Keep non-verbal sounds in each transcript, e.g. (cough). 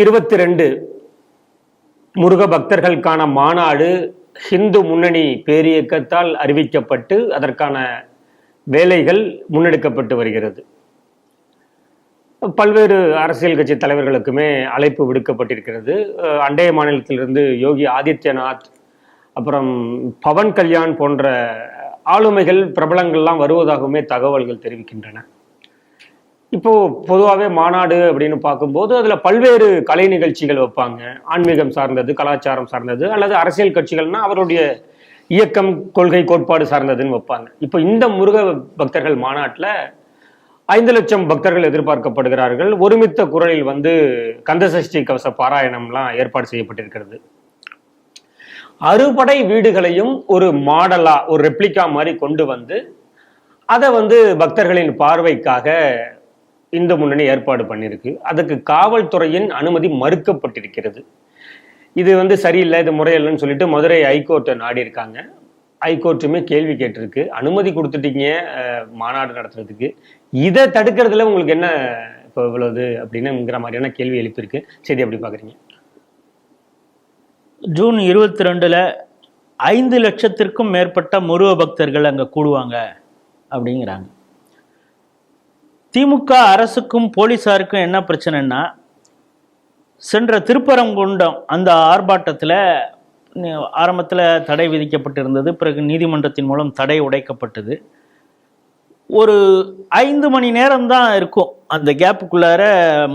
இருபத்தி ரெண்டு முருக பக்தர்களுக்கான மாநாடு ஹிந்து முன்னணி பேரியக்கத்தால் அறிவிக்கப்பட்டு அதற்கான வேலைகள் முன்னெடுக்கப்பட்டு வருகிறது. பல்வேறு அரசியல் கட்சி தலைவர்களுக்குமே அழைப்பு விடுக்கப்பட்டிருக்கிறது. அண்டைய மாநிலத்திலிருந்து யோகி ஆதித்யநாத் அப்புறம் பவன் கல்யாண் போன்ற ஆளுமைகள் பிரபலங்கள்லாம் வருவதாகவுமே தகவல்கள் தெரிவிக்கின்றன. இப்போ பொதுவாகவே மாநாடு அப்படின்னு பார்க்கும்போது அதில் பல்வேறு கலை நிகழ்ச்சிகள் வைப்பாங்க. ஆன்மீகம் சார்ந்தது கலாச்சாரம் சார்ந்தது அல்லது அரசியல் கட்சிகள்னா அவருடைய இயக்கம் கொள்கை கோட்பாடு சார்ந்ததுன்னு வைப்பாங்க. இப்போ இந்த முருக பக்தர்கள் மாநாட்டில் ஐந்து லட்சம் பக்தர்கள் எதிர்பார்க்கப்படுகிறார்கள். ஒருமித்த குரலில் வந்து கந்தசஷ்டி கவச பாராயணம்லாம் ஏற்பாடு செய்யப்பட்டிருக்கிறது. அறுபடை வீடுகளையும் ஒரு மாடலா ஒரு ரெப்ளிகா மாதிரி கொண்டு வந்து அதை வந்து பக்தர்களின் பார்வைக்காக இந்த முன்னணி ஏற்பாடு பண்ணியிருக்கு. அதுக்கு காவல்துறையின் அனுமதி மறுக்கப்பட்டிருக்கிறது. இது வந்து சரியில்லை இது முறையில்லைன்னு சொல்லிட்டு மதுரை ஹைகோர்ட்டை நாடி இருக்காங்க ஹைகோர்ட்டுமே கேள்வி கேட்டிருக்கு. அனுமதி கொடுத்துட்டீங்க மாநாடு நடத்துறதுக்கு. இதை தடுக்கிறதுல உங்களுக்கு என்ன இப்போ இவ்வளவு அப்படின்னுங்கிற மாதிரியான கேள்வி எழுப்பியிருக்கு. சரி அப்படி பார்க்குறீங்க ஜூன் இருபத்தி ரெண்டில் ஐந்து லட்சத்திற்கும் மேற்பட்ட முருக பக்தர்கள் அங்கே கூடுவாங்க அப்படிங்கிறாங்க. திமுக அரசுக்கும் போலீஸாருக்கும் என்ன பிரச்சனைன்னா சென்ற திருப்பரங்குண்டம் அந்த ஆர்ப்பாட்டத்தில் ஆரம்பத்தில் தடை விதிக்கப்பட்டிருந்தது பிறகு நீதிமன்றத்தின் மூலம் தடை உடைக்கப்பட்டது. ஒரு ஐந்து மணி நேரம் தான் இருக்கும். அந்த கேப்புக்குள்ளார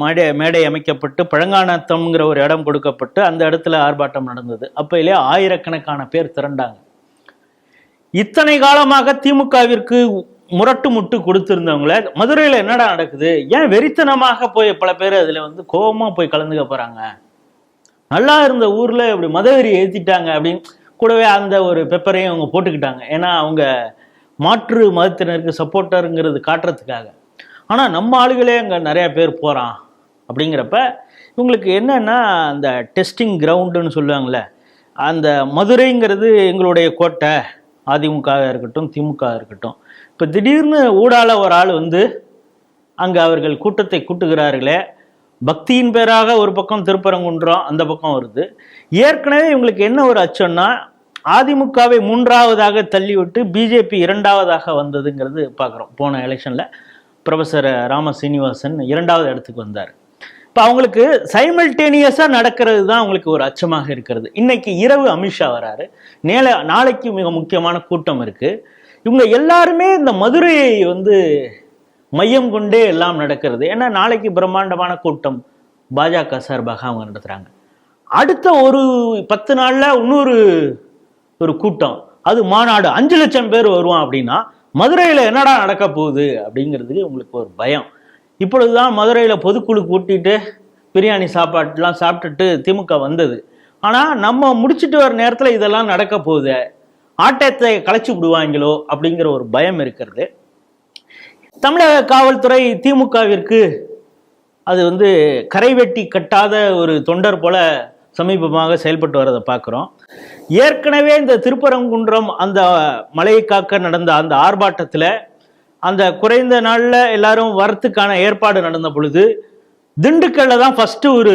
மேடை மேடை அமைக்கப்பட்டு பழங்கானத்தம்ங்கிற ஒரு இடம் கொடுக்கப்பட்டு அந்த இடத்துல ஆர்ப்பாட்டம் நடந்தது. அப்போயிலே ஆயிரக்கணக்கான பேர் திரண்டாங்க. இத்தனை காலமாக திமுகவிற்கு முரட்டு முட்டு கொடுத்துருந்தவங்கள மதுரையில் என்னடா நடக்குது? ஏன் வெறித்தனமாக போய் பல பேர் அதில் வந்து கோபமாக போய் கலந்துக்க போகிறாங்க நல்லா இருந்த ஊரில் இப்படி மதவெறி ஏற்றிட்டாங்க அப்படின்னு கூடவே அந்த ஒரு பெப்பரையும் அவங்க போட்டுக்கிட்டாங்க. ஏன்னா அவங்க மாற்று மதத்தினருக்கு சப்போர்ட்டருங்கிறது காட்டுறதுக்காக. ஆனால் நம்ம ஆளுகளே அங்கே நிறையா பேர் போகிறான் அப்படிங்கிறப்ப இவங்களுக்கு என்னென்னா அந்த டெஸ்டிங் கிரவுண்டுன்னு சொல்லுவாங்கள்ல அந்த மதுரைங்கிறது எங்களுடைய கோட்டை. அதிமுக இருக்கட்டும் திமுக இருக்கட்டும். இப்போ திடீர்னு ஊடால ஒரு ஆள் வந்து அங்கே அவர்கள் கூட்டத்தை கூட்டுகிறார்களே பக்தியின் பேராக ஒரு பக்கம் திருப்பரங்குன்றம் அந்த பக்கம் வருது. ஏற்கனவே இவங்களுக்கு என்ன ஒரு அச்சம்னா அதிமுகவை மூன்றாவதாக தள்ளிவிட்டு பிஜேபி இரண்டாவதாக வந்ததுங்கிறது பார்க்குறோம் போன எலெக்ஷனில் ப்ரொஃபஸர் ராம சீனிவாசன் இரண்டாவது இடத்துக்கு வந்தார். இப்போ அவங்களுக்கு சைமல்டேனியஸாக நடக்கிறது தான் அவங்களுக்கு ஒரு அச்சமாக இருக்கிறது. இன்னைக்கு இரவு அமித்ஷா வராரு. நேல நாளைக்கு மிக முக்கியமான கூட்டம் இருக்குது இவங்க எல்லாருமே இந்த மதுரையை வந்து மையம் கொண்டே எல்லாம் நடக்கிறது. ஏன்னா நாளைக்கு பிரம்மாண்டமான கூட்டம் பாஜக சார்பாக அவங்க நடத்துகிறாங்க அடுத்த ஒரு பத்து நாளில் இன்னொரு ஒரு கூட்டம். அது மாநாடு. அஞ்சு லட்சம் பேர் வருவான் அப்படின்னா மதுரையில் என்னடா நடக்க போகுது அப்படிங்கிறதுக்கு உங்களுக்கு ஒரு பயம். இப்பொழுதுதான் மதுரையில் பொதுக்குழு கூட்டிட்டு பிரியாணி சாப்பாட்டுலாம் சாப்பிட்டுட்டு திமுக வந்தது. ஆனால் நம்ம முடிச்சிட்டு வர நேரத்தில் இதெல்லாம் நடக்க போகுது? ஆட்டத்தை களைச்சி விடுவாங்களோ அப்படிங்கிற ஒரு பயம் இருக்கிறது. தமிழக காவல்துறை திமுகவிற்கு அது வந்து கரை வெட்டி கட்டாத ஒரு தொண்டர் போல சமீபமாக செயல்பட்டு வரதை பார்க்குறோம். ஏற்கனவே இந்த திருப்பரங்குன்றம் அந்த மலையை காக்க நடந்த அந்த ஆர்ப்பாட்டத்தில் அந்த குறைந்த நாளில் எல்லாரும் வரத்துக்கான ஏற்பாடு நடந்த பொழுது திண்டுக்கல்ல தான் ஃபஸ்ட்டு ஒரு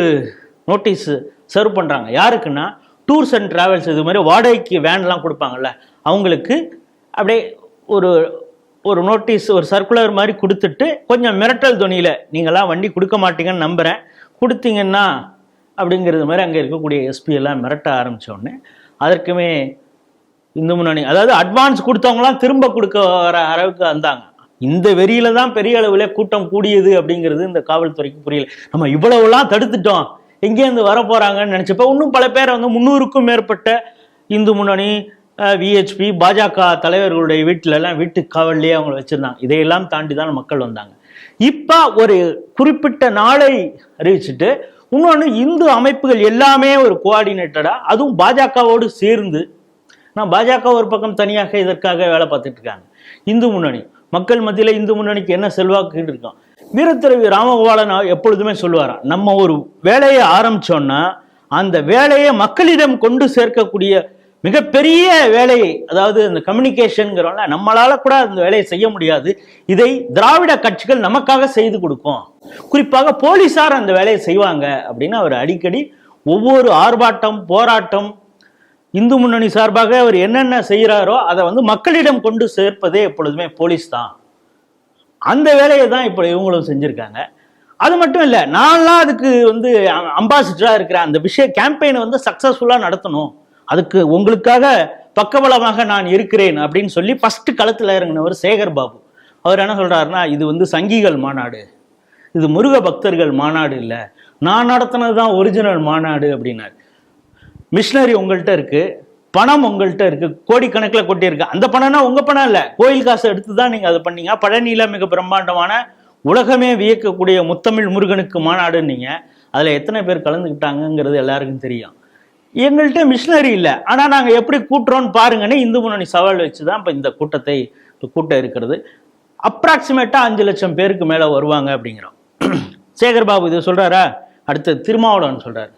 நோட்டீஸ் சர்வ் பண்ணுறாங்க யாருக்குன்னா டூர்ஸ் அண்ட் டிராவல்ஸ் இது மாதிரி வாடகைக்கு வேன்லாம் கொடுப்பாங்கல்ல அவங்களுக்கு அப்படியே ஒரு ஒரு நோட்டீஸ் ஒரு சர்க்குலர் மாதிரி கொடுத்துட்டு கொஞ்சம் மிரட்டல் துணியில் நீங்களாம் வண்டி கொடுக்க மாட்டீங்கன்னு நம்புகிறேன் கொடுத்தீங்கன்னா அப்படிங்கிறது மாதிரி அங்கே இருக்கக்கூடிய எஸ்பி எல்லாம் மிரட்ட ஆரம்பிச்ச அதற்குமே இந்து முன்னணி அதாவது அட்வான்ஸ் கொடுத்தவங்களாம் திரும்ப கொடுக்க வர அளவுக்கு வந்தாங்க. இந்த வெறியில தான் பெரிய அளவில் கூட்டம் கூடியது அப்படிங்கிறது இந்த காவல்துறைக்கு புரியல. நம்ம இவ்வளவுலாம் தடுத்துட்டோம். எங்கேருந்து வர போறாங்கன்னு நினைச்சப்ப இன்னும் பல பேர் வந்து முன்னூறுக்கும் மேற்பட்ட இந்து முன்னணி விஹெச்பி பாஜக தலைவர்களுடைய வீட்டிலலாம் வீட்டு காவல்லையே அவங்கள வச்சிருந்தாங்க. இதையெல்லாம் தாண்டி தான் மக்கள் வந்தாங்க. இப்போ ஒரு குறிப்பிட்ட நாளை அறிவிச்சுட்டு இன்னொன்று இந்து அமைப்புகள் எல்லாமே ஒரு கோஆர்டினேட்டடாக அதுவும் பாஜகவோடு சேர்ந்து. நான் பாஜக ஒரு பக்கம் தனியாக இதற்காக வேலை பார்த்துட்டு இருக்காங்க. இந்து முன்னணி. மக்கள் மத்தியில் இந்து முன்னணிக்கு என்ன செல்வாக்கு இருக்கான் வீரத்துறவி ராமகோபாலன் எப்பொழுதுமே சொல்லுவாராம் நம்ம ஒரு வேலையை ஆரம்பித்தோன்னா அந்த வேலையை மக்களிடம் கொண்டு சேர்க்கக்கூடிய மிகப்பெரிய வேலை அதாவது இந்த கம்யூனிகேஷன்ங்கிறோம்ல நம்மளால கூட அந்த வேலையை செய்ய முடியாது. இதை திராவிட கட்சிகள் நமக்காக செய்து கொடுக்கும். குறிப்பாக போலீசார் அந்த வேலையை செய்வாங்க அப்படின்னு அவர் அடிக்கடி ஒவ்வொரு ஆர்ப்பாட்டம் போராட்டம் இந்து முன்னணி சார்பாக அவர் என்னென்ன செய்கிறாரோ அதை வந்து மக்களிடம் கொண்டு சேர்ப்பதே எப்பொழுதுமே போலீஸ் தான். அந்த வேலையை தான் இப்போ இவங்களும் செஞ்சுருக்காங்க. அது மட்டும் இல்லை நான்லாம் அதுக்கு வந்து அம்பாசிடராக இருக்கிறேன் அந்த விஷய கேம்பெயினை வந்து சக்ஸஸ்ஃபுல்லாக நடத்தணும். அதுக்கு உங்களுக்காக பக்கபலமாக நான் இருக்கிறேன் அப்படின்னு சொல்லி ஃபஸ்ட்டு களத்தில் இறங்கினவர் சேகர் பாபு. அவர் என்ன சொல்கிறாருன்னா இது வந்து சங்கிகள் மாநாடு. இது முருக பக்தர்கள் மாநாடு இல்லை. நான் நடத்தினது தான் ஒரிஜினல் மாநாடு அப்படின்னாரு. மிஷினரி உங்கள்கிட்ட இருக்கு பணம் உங்கள்கிட்ட இருக்கு கோடிக்கணக்கில் கொட்டியிருக்கு. அந்த பணம்னா உங்க பணம் இல்லை. கோயில் காசை எடுத்து தான் நீங்க அதை பண்ணீங்க. பழனியில மிக பிரம்மாண்டமான உலகமே வியக்கக்கூடிய முத்தமிழ் முருகனுக்கு மாநாடுன்னீங்க. அதுல எத்தனை பேர் கலந்துக்கிட்டாங்கங்கிறது எல்லாருக்கும் தெரியும். எங்கள்கிட்ட மிஷினரி இல்லை. ஆனால் நாங்கள் எப்படி கூட்டுறோன்னு பாருங்கன்னு இந்து முன்னணி சவால் வச்சு தான் இப்போ இந்த கூட்டத்தை கூட்டம் இருக்கிறது. அப்ராக்சிமேட்டாக அஞ்சு லட்சம் பேருக்கு மேலே வருவாங்க அப்படிங்கிறோம். (clears throat) சேகர் பாபு இது சொல்கிறாரா அடுத்து திருமாவளவன் சொல்கிறார்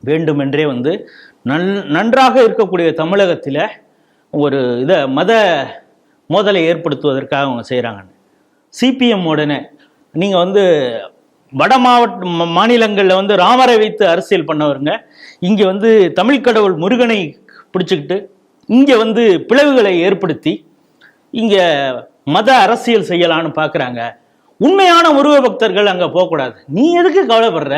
வேண்டுமென்றே வந்து நன் நன்றாக இருக்கக்கூடிய தமிழகத்தில் ஒரு இதை மத மோதலை ஏற்படுத்துவதற்காக அவங்க செய்கிறாங்கன்னு சிபிஎம் உடனே நீங்கள் வந்து வட மாவட்ட ம- வந்து ராமரை வைத்து அரசியல் பண்ணவருங்க. இங்கே வந்து தமிழ் கடவுள் முருகனை பிடிச்சிக்கிட்டு இங்கே வந்து பிளவுகளை ஏற்படுத்தி இங்கே மத அரசியல் செய்யலான்னு பார்க்குறாங்க உண்மையான முருக பக்தர்கள் அங்கே போகக்கூடாது. நீ எதுக்கு கவலைப்படுற?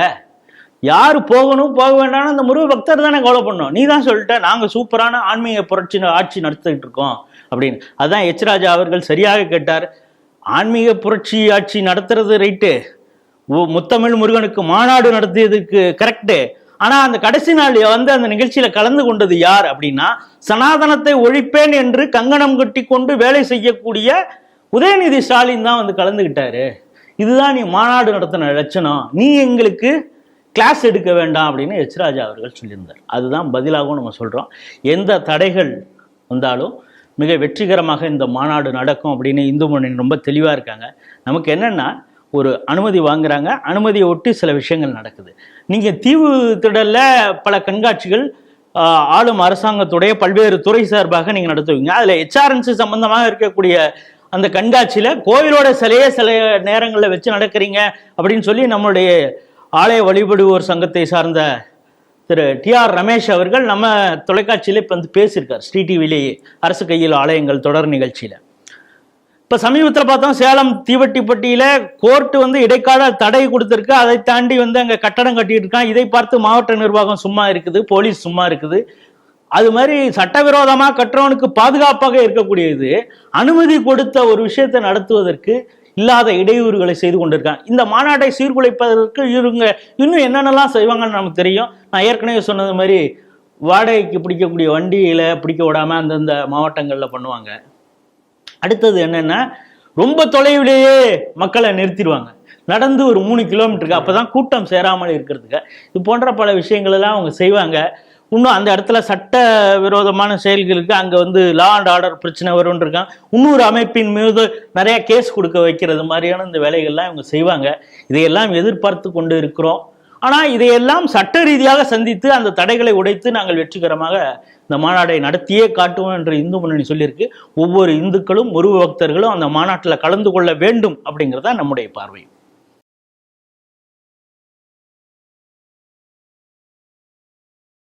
யார் போகணும் போக வேண்டாம்னு அந்த முருக பக்தர் தானே கவலை பண்ணோம். நீ தான் சொல்லிட்ட நாங்கள் சூப்பரான ஆன்மீக புரட்சி ஆட்சி நடத்திட்டு இருக்கோம் அப்படின்னு. அதான் எச் ராஜா அவர்கள் சரியாக கேட்டார். ஆன்மீக புரட்சி ஆட்சி நடத்துறது ரைட்டு முத்தமிழ் முருகனுக்கு மாநாடு நடத்தியதுக்கு கரெக்டு ஆனால் அந்த கடைசி நாள் வந்து அந்த நிகழ்ச்சியில் கலந்து கொண்டது யார் அப்படின்னா சனாதனத்தை ஒழிப்பேன் என்று கங்கணம் கட்டி கொண்டு வேலை செய்யக்கூடிய உதயநிதி ஸ்டாலின் தான் வந்து கலந்துக்கிட்டாரு இதுதான் நீ மாநாடு நடத்தின லட்சணம். நீ எங்களுக்கு கிளாஸ் எடுக்க வேண்டாம் அப்படின்னு எச் ராஜா அவர்கள் சொல்லியிருந்தார். அதுதான் பதிலாகவும் நம்ம சொல்கிறோம் எந்த தடைகள் வந்தாலும் மிக வெற்றிகரமாக இந்த மாநாடு நடக்கும் அப்படின்னு இந்து முன்னணி ரொம்ப தெளிவாக இருக்காங்க. நமக்கு என்னென்னா ஒரு அனுமதி வாங்குறாங்க. அனுமதியை ஒட்டி சில விஷயங்கள் நடக்குது. நீங்கள் தீவு திடலில் பல கண்காட்சிகள் ஆளும் அரசாங்கத்துடைய பல்வேறு துறை சார்பாக நீங்கள் நடத்துவீங்க. அதில் ஹெச்ஆர்என்சி சம்பந்தமாக இருக்கக்கூடிய அந்த கண்காட்சியில் கோயிலோட சிலையே சில நேரங்களில் வச்சு நடக்கிறீங்க அப்படின்னு சொல்லி நம்மளுடைய ஆலய வழிபடுவோர் சங்கத்தை சார்ந்த திரு டி ஆர் ரமேஷ் அவர்கள் நம்ம தொலைக்காட்சியில் இப்போ வந்து பேசியிருக்கார். ஸ்ரீ டிவிலேயே அரசு கையில் ஆலயங்கள் தொடர் நிகழ்ச்சியில். இப்போ சமீபத்தில் பார்த்தோம் சேலம் தீவட்டிப்பட்டியில் கோர்ட்டு வந்து இடைக்கால தடை கொடுத்துருக்கு. அதை தாண்டி வந்து அங்கே கட்டடம் கட்டிட்டு இருக்கான் இதை பார்த்து மாவட்ட நிர்வாகம் சும்மா இருக்குது போலீஸ் சும்மா இருக்குது. அது மாதிரி சட்டவிரோதமாக கட்டுறவனுக்கு பாதுகாப்பாக இருக்கக்கூடியது. அனுமதி கொடுத்த ஒரு விஷயத்தை நடத்துவதற்கு இல்லாத இடையூறுகளை செய்து கொண்டிருக்காங்க. இந்த மாநாட்டை சீர்குலைப்பதற்கு இவங்க இன்னும் என்னென்னலாம் செய்வாங்கன்னு நமக்கு தெரியும். நான் ஏற்கனவே சொன்னது மாதிரி வாடகைக்கு பிடிக்கக்கூடிய வண்டியில் பிடிக்க விடாமல் அந்தந்த மாவட்டங்களில் பண்ணுவாங்க. அடுத்தது என்னென்னா ரொம்ப தொலைவிலேயே மக்களை நிறுத்திடுவாங்க. நடந்து ஒரு மூணு கிலோமீட்டருக்கு அப்பதான் கூட்டம் சேராமல் இருக்கிறதுக்கு. இது போன்ற பல விஷயங்களெல்லாம் அவங்க செய்வாங்க. இன்னும் அந்த இடத்துல சட்ட விரோதமான செயல்களுக்கு அங்கே வந்து லா அண்ட் ஆர்டர் பிரச்சனை வரும்னு இருக்கான் இன்னொரு அமைப்பின் மீது நிறைய கேஸ் கொடுக்க வைக்கிறது மாதிரியான இந்த வேலைகள்லாம் இவங்க செய்வாங்க. இதையெல்லாம் எதிர்பார்த்து கொண்டு இருக்கிறோம். ஆனால் இதையெல்லாம் சட்ட ரீதியாக சந்தித்து அந்த தடைகளை உடைத்து நாங்கள் வெற்றிகரமாக இந்த மாநாடை நடத்தியே காட்டுவோம் என்று இந்து முன்னணி சொல்லியிருக்கு. ஒவ்வொரு இந்துக்களும் முருக பக்தர்களும் அந்த மாநாட்டில் கலந்து கொள்ள வேண்டும் அப்படிங்கிறதா நம்முடைய பார்வை.